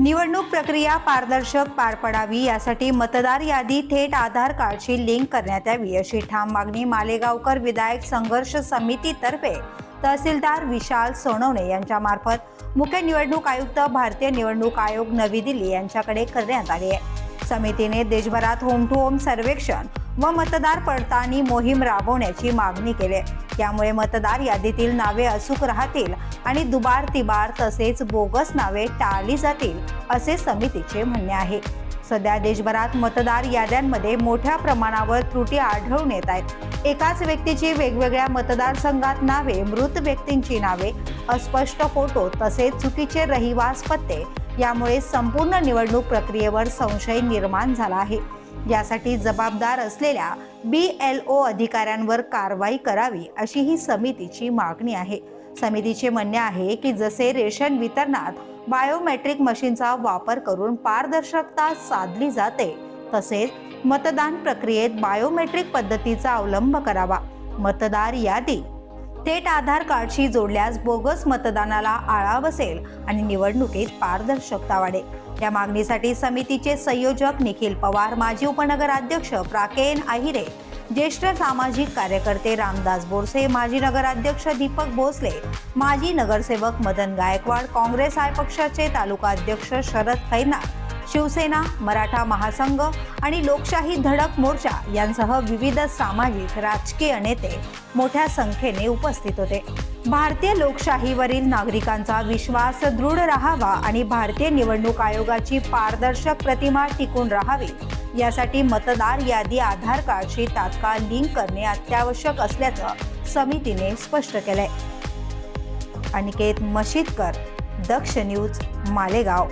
निवडणूक प्रक्रिया पारदर्शक पार पडावी यासाठी मतदार यादी थेट आधार कार्डशी लिंक करण्यात यावी अशी ठाम मागणी मालेगावकर विधायक संघर्ष समितीतर्फे तहसीलदार विशाल सोनवणे यांच्यामार्फत. मुख्य निवडणूक आयुक्त भारतीय निवडणूक आयोग नवी दिल्ली यांच्याकडे करण्यात आली आहे. समितीने देशभरात होम टू होम सर्वेक्षण व मतदार पडताळणी मोहीम राबवण्याची मागणी केली. आहे. त्यामुळे मतदार यादीतील नावे अचूक राहतील आणि दुबार तिबार तसेच बोगस नावे टाळली जातील असे समितीचे म्हणणे आहे. सध्या देशभरात मतदार याद्यांमध्ये मोठ्या प्रमाणावर त्रुटी आढळून येत आहेत. एकाच व्यक्तीची वेगवेगळ्या मतदारसंघात नावे मृत व्यक्तींची नावे अस्पष्ट फोटो तसेच चुकीचे रहिवास पत्ते यामुळे संपूर्ण निवडणूक प्रक्रियेवर संशय निर्माण झाला आहे. यासाठी जबाबदार असलेल्या बी एल ओ अधिकाऱ्यांवर कारवाई करावी अशी ही समितीची मागणी आहे. समितीचे म्हणणे आहे की जसे रेशन वितरणात बायोमेट्रिक मशीनचा वापर करून पारदर्शकता साधली जाते तसेच मतदान प्रक्रियेत बायोमेट्रिक पद्धतीचा अवलंब करावा. मतदार यादी थेट आधार कार्डशी जोडल्यास बोगस मतदानाला आळा बसेल आणि निवडणुकीत पारदर्शकता वाढेल. या मागणीसाठी समितीचे संयोजक निखिल पवार माजी उपनगराध्यक्ष प्राकेन आहिरे ज्येष्ठ सामाजिक कार्यकर्ते रामदास बोरसे माजी नगराध्यक्ष दीपक भोसले माजी नगरसेवक मदन गायकवाड काँग्रेस आय पक्षाचे तालुका अध्यक्ष शरद खैनार शिवसेना मराठा महासंघ आणि लोकशाही धडक मोर्चा यांसह विविध सामाजिक राजकीय नेते मोठ्या संख्येने उपस्थित होते. भारतीय लोकशाहीवरील नागरिकांचा विश्वास दृढ राहावा आणि भारतीय निवडणूक आयोगाची पारदर्शक प्रतिमा टिकून राहावी यासाठी मतदार यादी आधार कार्डशी तात्काळ लिंक करणे अत्यावश्यक असल्याचं समितीने स्पष्ट केलंय. अनिकेत मशीदकर दक्ष न्यूज मालेगाव.